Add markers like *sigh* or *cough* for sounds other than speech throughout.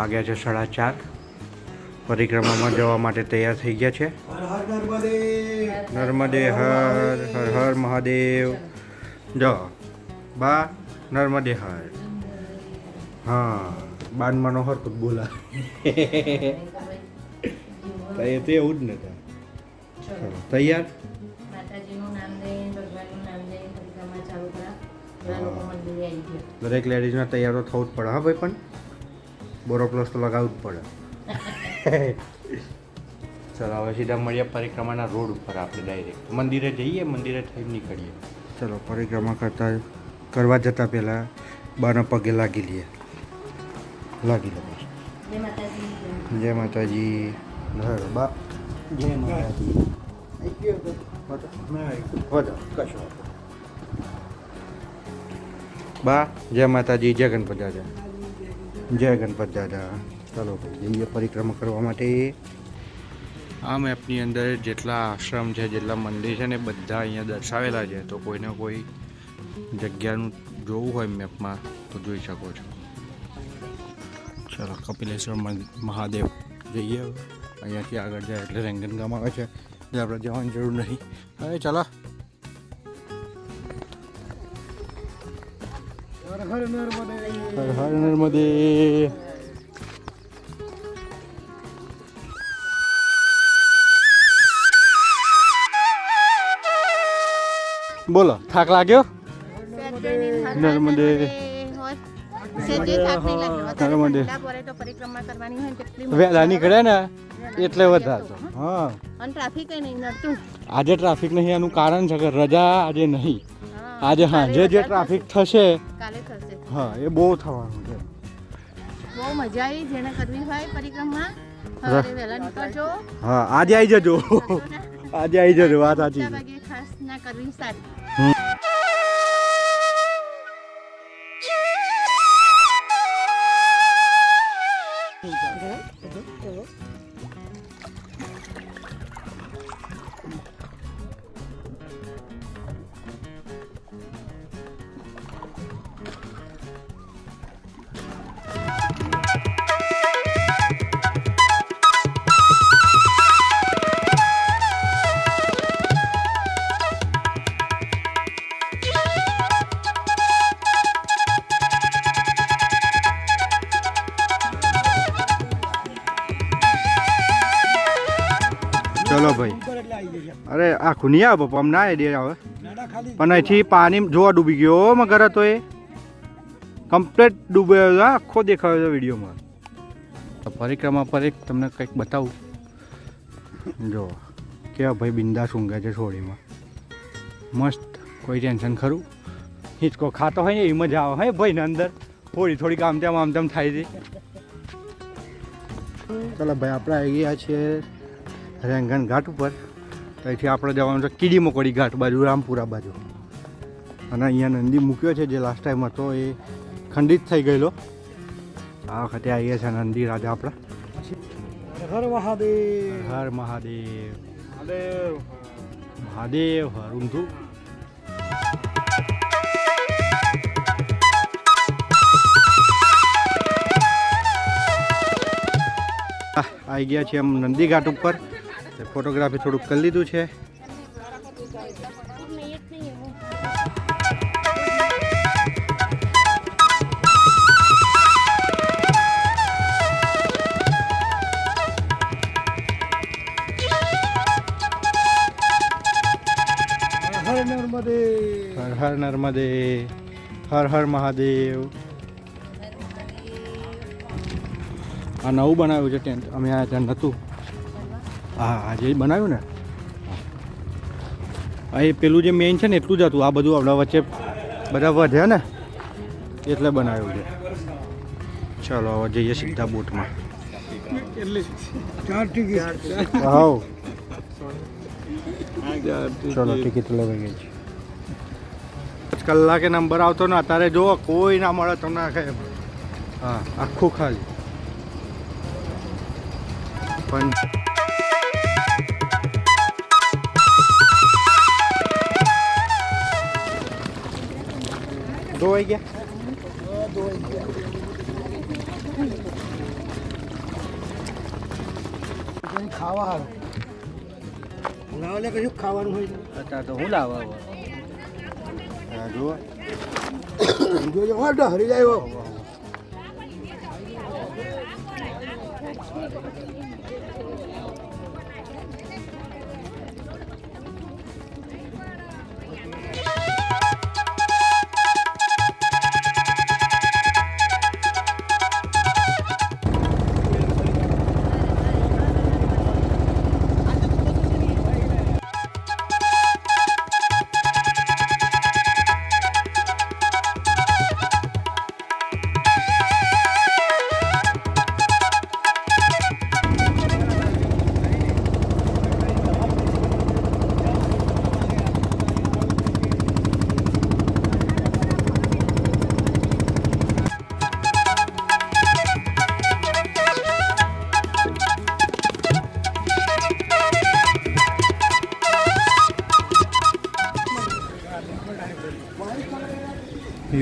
વાગ્યા છે સાડા ચાર. પરિક્રમામાં જવા માટે તૈયાર થઈ ગયા છે. નર્મદે હર હર હર મહાદેવ. જ બા નર્મદે હર. હા બાન મનોહર તો બોલા. *laughs* એ તો એવું જ ને તાર. તૈયાર? માતાજીનું નામ લઈને ભગવાનનું નામ લઈને પરિક્રમા ચાલુ કરા. બધા લોકો મંદિરે આવી ગયા. દરેક લેડીઝને તૈયાર તો થવું જ પડે હા ભાઈ પણ? બોરો પ્લસ તો લગાવવું જ પડે. *laughs* ચલો હવે સીધા મળીએ પરિક્રમાના રોડ ઉપર આપણે ડાયરેક્ટ મંદિરે જઈએ મંદિરે થઈ નીકળીએ. ચલો પરિક્રમા કરતા કરવા જતાં પહેલાં બાના પગે લાગી લઈએ. લાગી લો જય માતાજી. જય માતાજી. બા. જય માતાજી. બા જય માતાજી જય ગણપત જય ગણપત દાદા. ચાલો ભાઈ જઈએ પરિક્રમા કરવા માટે આ મેપની અંદર જેટલા આશ્રમ છે જેટલા મંદિર છે ને બધા અહીંયા દર્શાવેલા છે તો કોઈને કોઈ જગ્યાનું જોવું હોય મેપમાં તો જોઈ શકો છો. ચલો કપિલેશ્વર મહાદેવ જઈએ અહીંયાથી આગળ જાય એટલે રેંગન ગામ આવે છે. એટલે આપણે જવાની જરૂર નહીં. હવે ચાલો. હર હર નર્મદે બોલો થાક લાગ્યો? નર્મદે. નર્મદે. વહેલા નીકળે ને એટલે વધારતો હા. ટ્રાફિક આજે ટ્રાફિક નહીં એનું કારણ છે કે રજા આજે નહીં. આજે સાંજે જે ટ્રાફિક થશે. કાલે થશે. હા એ બહુ થવાનું છે. બહુ મજા આવી જેને કરવી હોય પરિક્રમા. સવારે વહેલા નીકળજો. હા આજે આવી જજો. આજે આવી જજો વાત સાચી ખાસ ના કરવી સારી. આખું નહીં આવે પપ્પા ના આઈડિયા આવે. પણ અહીંથી પાણી જોવા ડૂબી ગયો મગર હતો એ. કમ્પ્લીટ ડૂબ્યો હતો, આખો દેખાયો છે વિડીયોમાં. પરિક્રમા પર એક તમને કંઈક બતાવું. જો કેવા ભાઈ બિંદાસ ઊંઘે છે છોડીમાં મસ્ત કોઈ ટેન્શન ખરું? હિંચકો ખાતો હોય ને એ મજા આવે હે ભાઈ ને અંદર? થોડી થોડીક આમ તેમ આમ તેમ થાય છે. ચાલો ભાઈ આપણે આવી ગયા છીએ રેંગણ ઘાટ ઉપર. ત્યાંથી આપણે જવાનું છે કીડી મકોડી ઘાટ બાજુ રામપુરા બાજુ. અને અહીંયા નંદી મૂક્યો છે જે લાસ્ટ ટાઈમ હતો એ ખંડિત થઈ ગયેલો. આ વખતે આવી ગયા છે નંદી રાજા આપણા. હર મહાદેવ. હર મહાદેવ. મહાદેવ. હર ઊંધું આ, આવી ગયા છે એમ નંદી ઘાટ ઉપર. ફોટોગ્રાફી થોડુંક કરી લીધું છે. હર હર નર્મદે. હર હર મહાદેવ. આ નવું બનાવ્યું છે ટેન્ટ. અમે આ ત્યાં નહોતું. હા હા જે બનાવ્યું ને. હા. એ પેલું જે મેઇન છે ને એટલું જ હતું. આ બધું આપણા વચ્ચે બધા વધ્યા ને એટલે બનાવ્યું છે. ચાલો હવે જઈએ સીધા બોટમાં. હાઉ. હાવ ચલો ટિકિટ લેવાઈ ગઈ છે કલાકે નંબર આવતો ને અત્યારે જો કોઈ ના મળે તો ના ખાય. હા આખું ખાલી. પણ ધોવાઈ ગયા ધોવાઈ ગયા ખાવા આવે. લાવલે ખાવાનું હોય અત્યારે તો હું લાવવા આવો? જુઓ. જોજો વાટો હરી જાય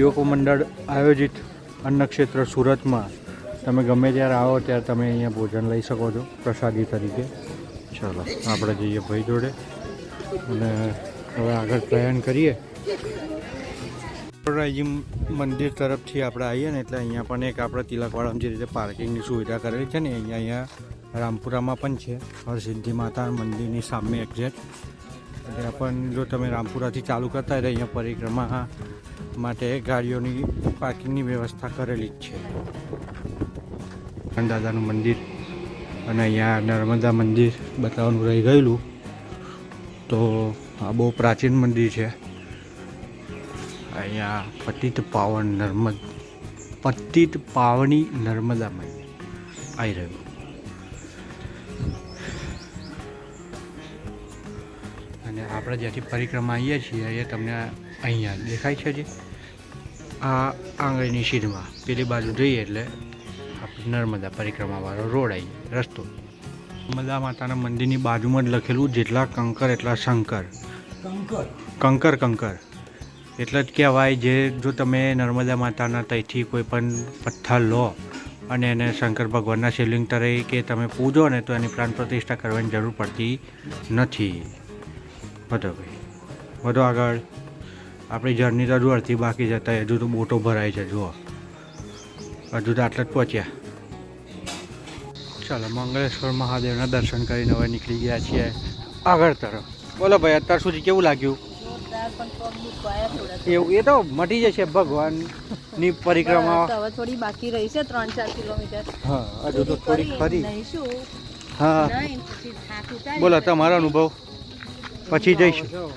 યુવકો મંડળ આયોજિત અન્નક્ષેત્ર સુરતમાં. તમે ગમે ત્યારે આવો ત્યારે તમે અહીંયા ભોજન લઈ શકો છો, પ્રસાદી તરીકે. ચાલો, આપણે જઈએ ભાઈ જોડે. અને હવે આગળ પ્રયાણ કરીએ. રાયજી મંદિર તરફથી આપણે આવીએ ને એટલે અહીંયા પણ એક આપણે તિલકવાડામાં જે રીતે પાર્કિંગની સુવિધા કરેલી છે ને અહીંયા અહીંયા રામપુરામાં પણ છે. હરસિદ્ધિ માતા મંદિરની સામે એક્ઝેક્ટ ત્યાં પણ જો તમે રામપુરાથી ચાલુ કરતા હોય તો અહીંયા પરિક્રમા માટે ગાડીઓની પાર્કિંગની વ્યવસ્થા કરેલી જ છે. દાદાનું મંદિર અને અહીંયા નર્મદા મંદિર બતાવવાનું રહી ગયેલું. તો આ બહુ પ્રાચીન મંદિર છે. અહીંયા પતિત પાવન નર્મદ, પતિત પાવની નર્મદા મંદિર આવી રહ્યું. અને આપણે જ્યાંથી પરિક્રમા આવીએ છીએ એ તમને અહીંયા દેખાય છે જે. આ આંગળીની સીધમાં પેલી બાજુ જઈએ એટલે આપણે નર્મદા પરિક્રમાવાળો રોડ આવી રસ્તો. નર્મદા માતાના મંદિરની બાજુમાં જ લખેલું જેટલા કંકર એટલા શંકર. કંકર? કંકર એટલે જ કહેવાય જે જો તમે નર્મદા માતાના ત્યાંથી કોઈ પણ પથ્થર લો અને એને શંકર ભગવાનના શિવલિંગ તરીકે તમે પૂજો ને તો એની પ્રાણ પ્રતિષ્ઠા કરવાની જરૂર પડતી નથી. વધો ભાઈ. વધો આગળ. આપણી જર્ની તો હજુ અડધી બાકી જતા હજુ તો બોટો ભરાય છે જુઓ. હજુ તો આટલા જ પહોંચ્યા. ચાલો મંગળેશ્વર મહાદેવના દર્શન કરીને હવે નીકળી ગયા છીએ આગળ તરફ. બોલો ભાઈ અત્યાર સુધી કેવું લાગ્યું? એવું એ તો મટી જશે ભગવાનની પરિક્રમા. તો હવે થોડી બાકી રહી છે ત્રણ ચાર કિલોમીટર. હા હજુ તો થોડી ખરી હા. બોલો તમારો અનુભવ. પછી જઈશું.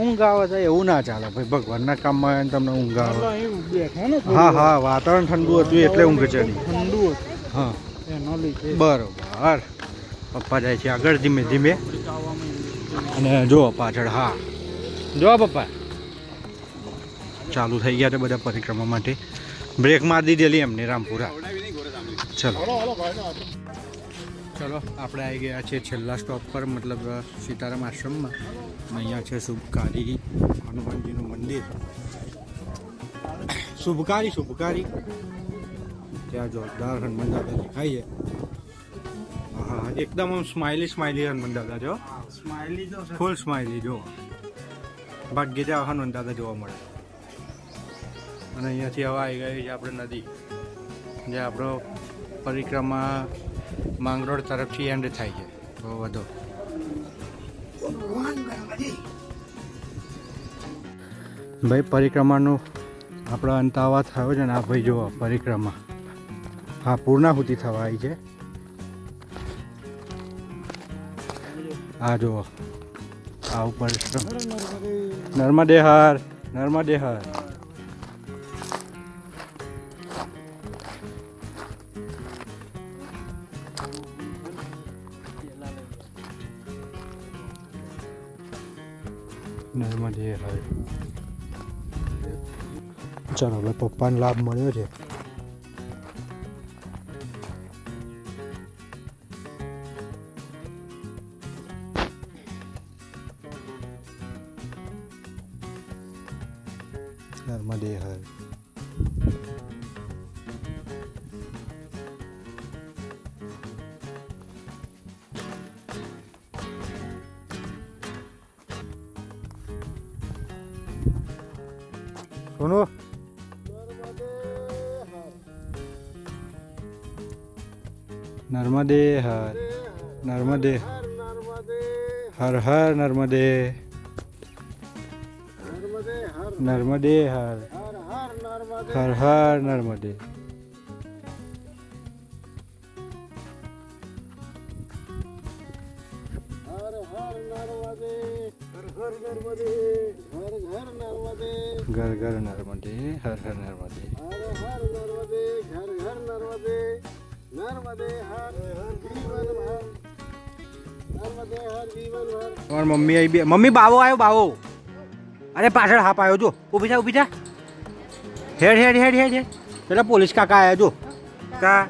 ઊંઘ આવે છે એવું ના ચાલે. ભાઈ ભગવાનના કામમાં આવે તમને ઊંઘ આવે. હા હા વાતાવરણ ઠંડુ હતું એટલે ઊંઘ ચડી. ઠંડુ હા. બરોબર. પપ્પા જાય છે આગળ ધીમે ધીમે. અને જો પાછળ હા. જો પપ્પા. ચાલુ થઈ ગયા છે બધા પરિક્રમા માટે. બ્રેક મારી દીધેલી એમને રામપુરા. ચલો. ચલો આપણે આવી ગયા છે છેલ્લા સ્ટોપ પર મતલબ સીતારામ આશ્રમમાં. અહીંયા છે શુભકારી હનુમાનજીનું મંદિર. શુભકારી શુભકારી. ત્યાં જોરદાર હનુમાન દાદા દેખાય છે. હા એકદમ આમ સ્માઇલી સ્માઇલી હનુમાન દાદા જો સ્માઇલી તો ફૂલ સ્માઇલી જો ભાગ્ય જ હનુમાન દાદા જોવા મળે. અને અહીંયાથી હવા આવી ગઈ છે આપણે નદી. જે આપણો પરિક્રમા માંગરોળ તરફથી એન્ડ થાય છે. તો વધો. ભાઈ, પરિક્રમાનું આપણો અંતાવા થયો છે ને, આ ભાઈ જુઓ, પરિક્રમા. હા, પૂર્ણાહુતિ થવા આવી છે. આ જુઓ. આ ઉપર નર્મદે હાર, નર્મદે હર. ચાલો હવે પપ્પાને લાભ મળ્યો છે. નર્મદે હર હર નર્મદે નર્મદે હર હર હર નર્મદે ઘર ઘર નર્મદે હર હર નર્મદે તમારી મમ્મી આવી બે મમ્મી, બાવો આવ્યો, બાવો. અરે, પાછળ હાપ આવ્યો, જો. ઊભી થા ઊભી થા. હેડ હેડ હેડ હેડ હેડ. પેલા પોલીસ કાકા આવ્યા, જો. કા?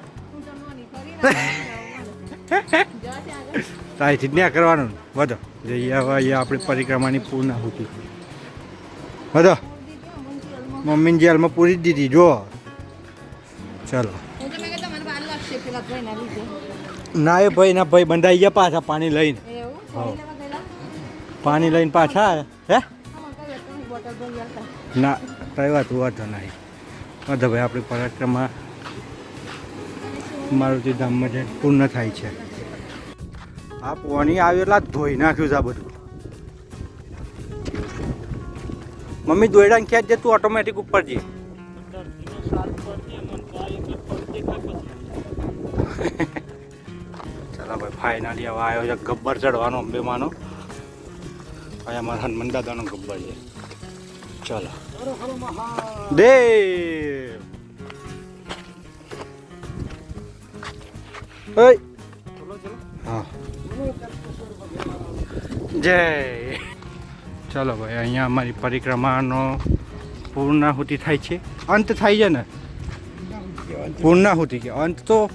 *laughs* તારીથી ન્યા કરવાનું. વધો. જઈએ હવે આપણી પરિક્રમાની પૂર્ણ આહુતિ વધો. મમ્મીની જેલમાં પૂરી જ દીધી, જો. ચલો. ના એ ભાઈ ના ભાઈ બંધાઈ ગયા પાછા પાણી લઈને. પાણી લઈને પાછા હે? ના કઈ વાત વાંધો નહીં. વાંધો ભાઈ આપણી પરિક્રમા મારુતિ ધામમાં જે પૂર્ણ થાય છે. આ પાણી આવ્યું એટલે ધોઈ નાખ્યું છે આ બધું. મમ્મી દોયડાને ખેંચ જે તું ઓટોમેટિક ઉપર જઈ ફાઇનલી હવે આવ્યો છે, ગબ્બર ચડવાનો અંબેમાનો. અમારા હનુમાન દાદાનો ગબ્બર છે. ચાલો. દે હા. જય! ચાલો ભાઈ, અહીંયા અમારી પરિક્રમાનો પૂર્ણાહુતિ થાય છે. અંત થાય છે ને? પૂર્ણાહુતિ કે અંત તો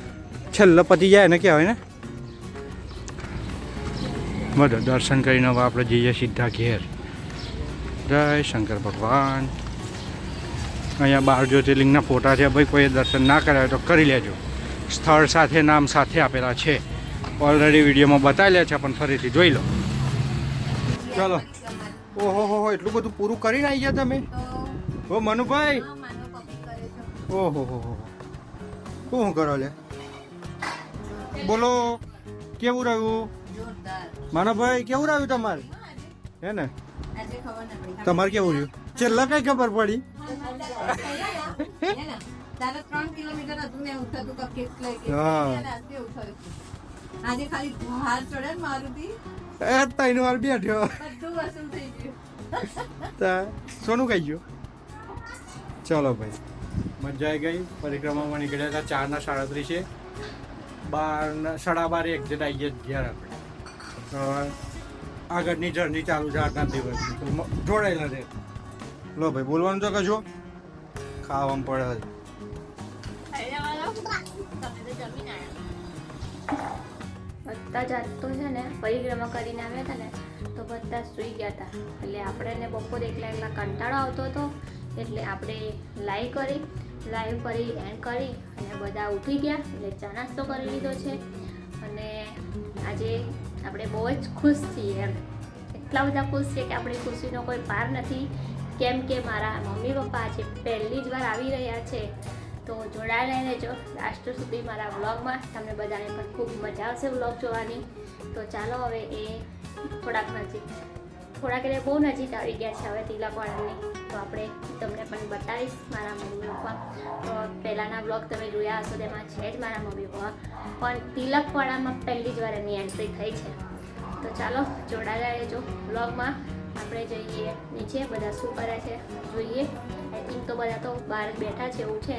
છેલ્લો પતી જાય ને કહેવાય ને? બધો દર્શન કરીને હવે આપણે જઈએ સીધા ઘેર. જય શંકર ભગવાન. અહીંયા બાર જ્યોતિર્લિંગના ફોટા છે. ભાઈ કોઈ દર્શન ના કરાવે તો કરી લેજો. સ્થળ સાથે નામ સાથે આપેલા છે. ઓલરેડી વિડીયોમાં બતાવેલા છે પણ ફરીથી જોઈ લો. ચાલો. ઓહો હો હો એટલું બધું પૂરું કરીને આવી ગયા તમે? ઓ મનુભાઈ. ઓહો હો હો શું કરો લે? બોલો. કેવું રહ્યું? માનવભાઈ કેવું રહ્યું તમારે? હે ને? તમારે કેવું રહ્યું? છેલ્લા કઈ ખબર પડી? સોનું કહી ગયો. ચાલો ભાઈ. મજા આવી ગઈ. પરિક્રમામાં નીકળ્યા હતા. ચારના સાડત્રીસે બાર સાડા બાર એક્ઝેટ આવી ગયા ઘેર આપણે. આગળની જર્ની ચાલુ છે આટલા દિવસની. તો જોડાયેલા છે લો ભાઈ, બોલવાનું તો કશું ખાવામાં પડે. બધા જાત છે ને, પરિક્રમા કરીને આવ્યા હતા ને, તો બધા સૂઈ ગયા હતા. એટલે આપણે ને બપોરે એકલા એકલા કંટાળો આવતો હતો. એટલે આપણે લાઈવ કરી લાઈવ કરી એન્ડ કરી અને બધા ઉઠી ગયા. એટલે ચા નાસ્તો કરી લીધો છે. અને આજે આપણે બહુ જ ખુશ છીએ એમ. એટલા બધા ખુશ છે કે આપણી ખુશીનો કોઈ પાર નથી. કેમ કે મારા મમ્મી પપ્પા આજે પહેલી જ વાર આવી રહ્યા છે. તો જોડાયેલા રહેજો લાસ્ટ સુધી મારા વ્લોગમાં તમને બધાને પણ ખૂબ મજા આવશે વ્લોગ જોવાની. તો ચાલો હવે એ થોડાક નજીક, થોડાક એટલે બહુ નજીક આવી ગયા છે હવે તિલકવાડાની. તો આપણે તમને પણ બતાવીશ મારા મમ્મી પપ્પા. તો પહેલાંના વ્લોગ તમે જોયા હશો તેમાં છે જ મારા મમ્મી પપ્પા. પણ તિલકવાડામાં પહેલી જ વાર એમની એન્ટ્રી થઈ છે. તો ચાલો જોડાયેલા રહેજો વ્લોગમાં આપણે જઈએ નીચે બધા શું કરે છે જોઈએ. આઈ થિંક તો બધા તો બહાર બેઠા છે એવું છે.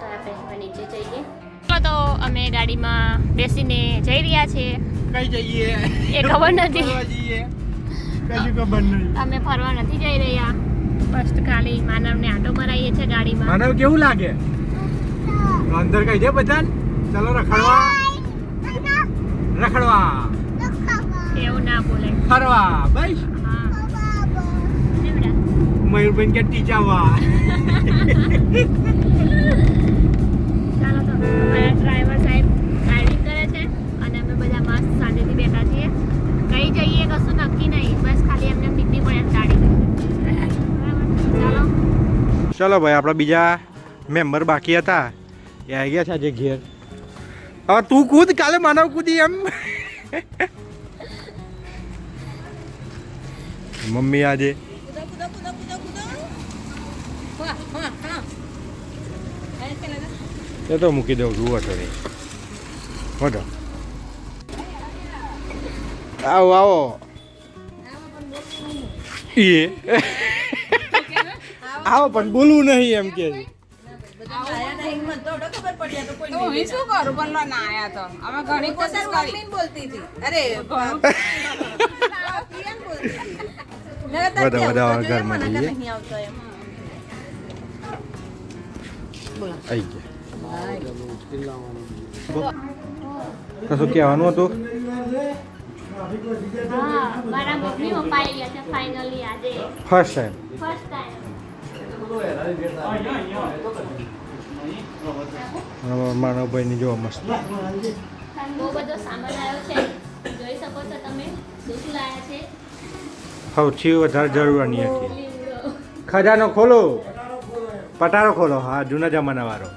તો આપણે નીચે જઈએ. તો અમે ગાડીમાં બેસીને જઈ રહ્યા છીએ કઈ જઈએ? એ ખબર નથી. અમે ફરવા નથી જઈ રહ્યા. બસ ખાલી માનવને આટો મરાઈએ છે ગાડીમાં. માનવ કેવું લાગે? અંદર કઈ દે બધા ચાલો રખડવા. રખડવા. એવું ના બોલે. ફરવા. બસ? મયુરબેન કે ટીચાવા *laughs* ચાલો તો અમારા ડ્રાઈવર સાહેબ ડ્રાઇવિંગ કરે છે અને અમે બધા મસ્ત શાંતિથી બેઠા છીએ કઈ જઈએ કશું નક્કી નહીં બસ ખાલી એમને નીકળી પડે એમ ગાડી બરાબર ચાલો ભાઈ, આપણા બીજા મેમ્બર બાકી હતા. એ આવી ગયા છે આજે ઘેર. હવે તું કૂદ, કાલે માનવ કૂદી એમ. મમ્મી આજે એ તો મૂકી દઉં, જુઓ તો નહીં વધો આવો આવો. એ. આવો પણ બોલવું નહીં એમ કે છે. આયા નહીં મને તો ઓડો ખબર પડી આ તો કોઈ તો હું શું કરું? પણ લો ના આયા તો. અમે ઘણી કોશિશ કરી મમ્મી બોલતી હતી. અરે *laughs* પ્રિયાન બોલતી હતી. મેં કીધું બધા- બધા ઘરમાં જઈએ. ગયા. શું કહેવાનું હતું? હા મારા મમ્મી પપ્પા આવી ગયા છે ફાઇનલી આજે. ફર્સ્ટ ટાઈમ ફર્સ્ટ ટાઈમ માનવભાઈની જોવા મસ્ત. બહુ બધો સામાન આવ્યો છે. જોઈ શકો છો તમે. શું શું લાયા છે. સૌથી વધારે જરૂરની હતી. ખજાનો ખોલો. પટારો ખોલો. હા જૂના જમાના વાળો.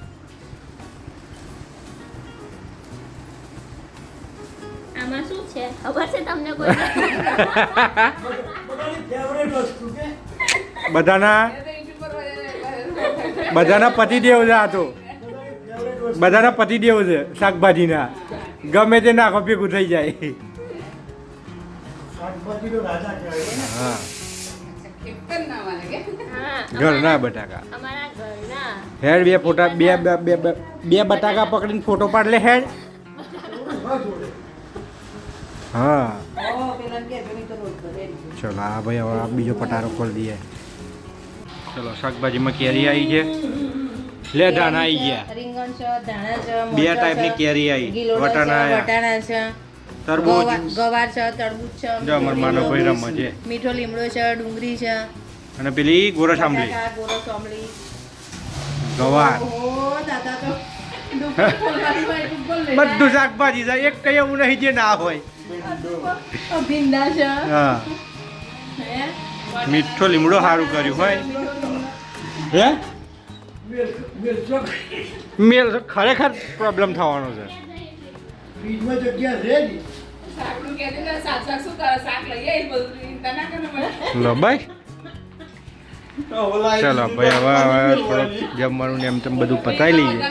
આમાં શું છે? ખબર છે તમને કોઈ *laughs* *laughs* બધાના બધાના પતિદેવ છે આ તો. બધાના પતિદેવ છે શાકભાજીના. ગમે તે નાખો ભેગું થઈ જાય. હા. ઘરના બટાકા. અમારા હેડ બે ફોટા બે બે બે બે- બે બટાકા પકડીને ફોટો પાડ લે હેડ. હા. ચલો આ ભાઈ હવે બીજો પટારો ખોલી દઈએ. ચલો શાકભાજીમાં કેરી આવી છે. લે ધાણા આવી ગયા. રીંગણ છે ધાણા છે બે ટાઈપની કેરી આવી વટાણા વટાણા છે. તરબૂચ. ગવાર છે તરબૂચ છે જો અમાર માનો ભાઈ રમે છે. મીઠો લીમડો છે ડુંગળી છે. અને પેલી ગોરસ આંબલી. ગોળો સોમલી ગવાર. ઓ દાદા તો *laughs* બધું શાકભાજી છે એક કઈ એવું નહીં જે ના હોય. ભીંડા છે. હા. હે? મીઠો લીમડો સારું કર્યું હોય. હે? મેલ ખરેખર પ્રોબ્લેમ થવાનો છે. લો ભાઈ. ચલો ભાઈ હવે હવે થોડુંક જમવાનું ને એમ તેમ બધું પતાવી લઈએ.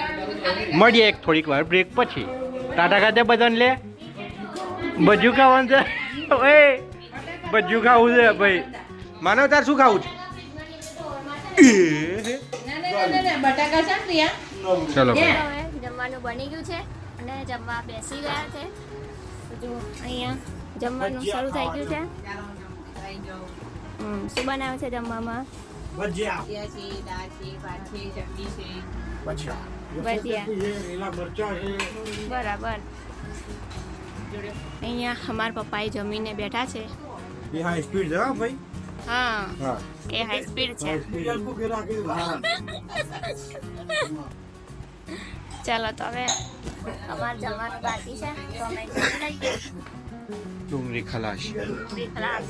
મળીએ એક થોડીક વાર બ્રેક પછી. ટાટા ખાતે બધાને લે. બજુ ખાવાનું છે. *laughs* ઓય બજુ ખાવું છે ભાઈ. માનવ તાર શું ખાવું છે? ચલો જમવાનું બની ગયું છે અને જમવા બેસી ગયા છે. જો અહીંયા જમવાનું શરૂ થઈ ગયું છે. હમ, શું બનાવ્યું છે જમવામાં? ભજીયા. ભજીયા દાળ છે ભાત છે ચટણી છે. ભજીયા. લીલા મરચાં છે. બરાબર. અહીંયા અમારા પપ્પાએ જમીને બેઠા છે. સ્પીડ ભાઈ? હા. એ હાઈ સ્પીડ છે. ચાલો તો હવે અમારે જવાનું બાકી છે. તો અમે જમી લઈએ. ડુંગળી ખલાસ. ડુંગળી ખલાસ.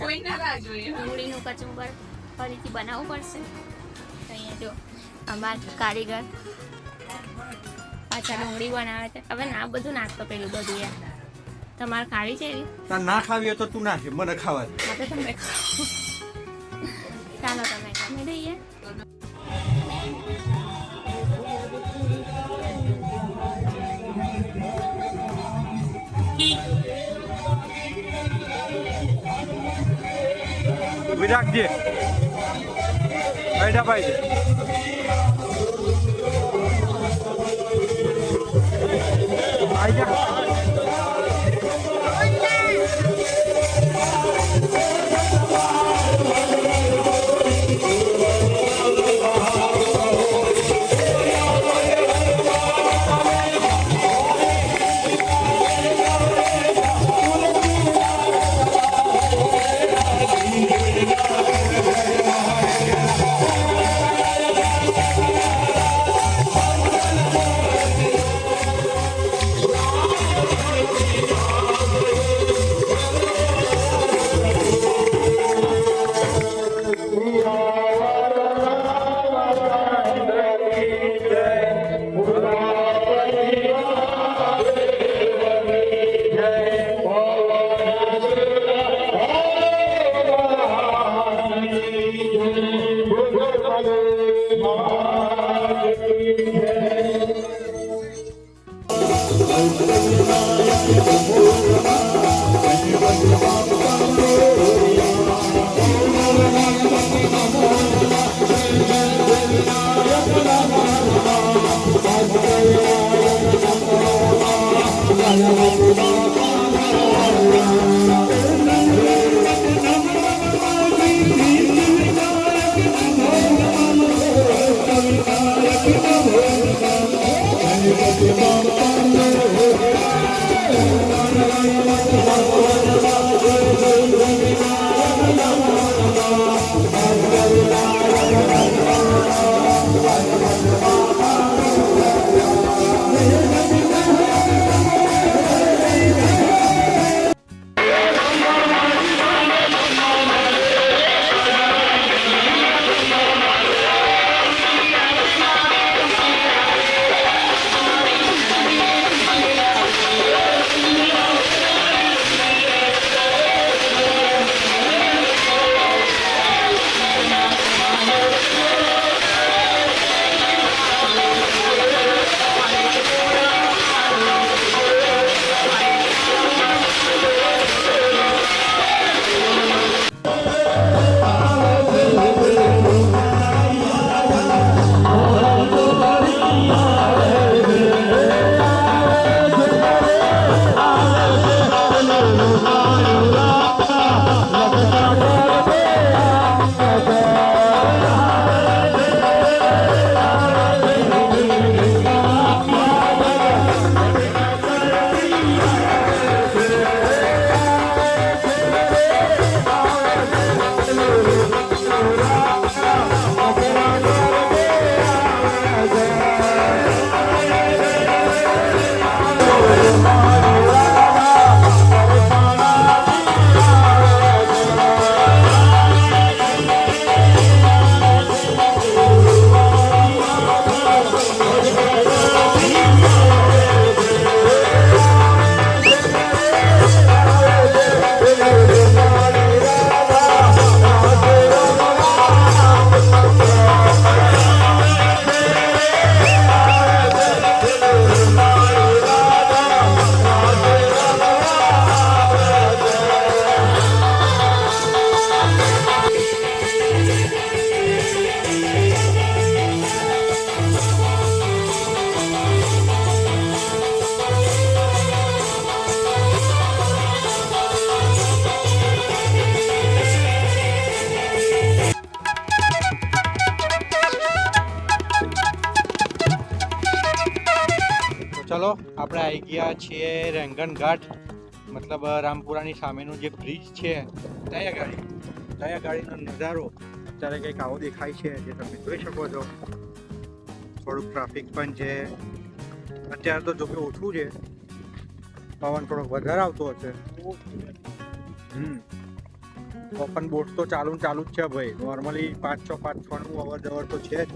કોઈ ના રાહ જોઈએ ડુંગળીનું કચુંબર ફરીથી બનાવવું પડશે. અહીંયા જો અમાર કારીગર પાછા ડુંગળી બનાવે છે. હવે ના બધું નાખતો પેલું બધું યાર. તમારે ખાવી છે એવી? તાર ના ખાવી હોય તો તું નાખે મને ખાવા દે. માટે તમે ખાઓ. ચાલો તમે જમી લઈએ ઊભી રાખજે બેઠા ભાઈ આપણે આવી ગયા છીએ રેંગણ ઘાટ. મતલબ રામપુરાની સામેનું જે બ્રિજ છે. દયા ગાડી દયા ગાડીનો નજારો અત્યારે કંઈક આવો દેખાય છે, જે તમે જોઈ શકો છો. થોડુંક ટ્રાફિક પણ છે. અત્યારે તો જોકે ઓછું છે. પવન થોડોક વધારે આવતો હશે. હમ. ઓપન બોટ તો ચાલુ ચાલુ જ છે ભાઈ. નોર્મલી પાંચ છ પાંચ છ નું અવર જવર તો છે જ.